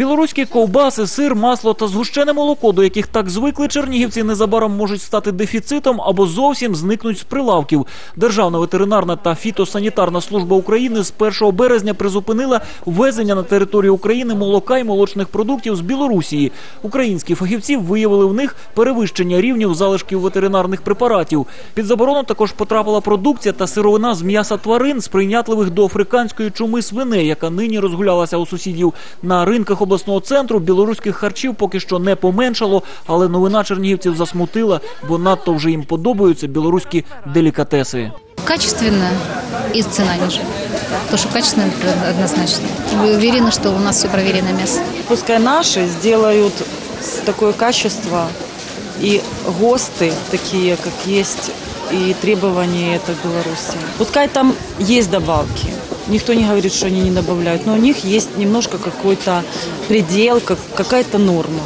Білоруські ковбаси, сир, масло та згущене молоко, до яких так звикли чернігівці, незабаром можуть стати дефіцитом або зовсім зникнуть з прилавків. Державна ветеринарна та фітосанітарна служба України з 1 березня призупинила ввезення на територію України молока і молочних продуктів з Білорусії. Українські фахівці виявили в них перевищення рівнів залишків ветеринарних препаратів. Під заборону також потрапила продукція та сировина з м'яса тварин, сприйнятливих до африканської чуми свиней, яка нині розгулялася у сусідів на ринках обласного центру. Білоруських харчів поки що не поменшало, але новина чернігівців засмутила, бо надто вже їм подобаються білоруські делікатеси. Качественно и цена ниже. То, что качественно, это однозначно. Вы уверены, что у нас все проверенное мясо? Пускай наши сделают такое качество и ГОСТы такие, как есть, и требования это в Беларуси. Пускай там есть добавки. Никто не говорит, что они не добавляют, но у них есть немножко какой-то предел, как, какая-то норма.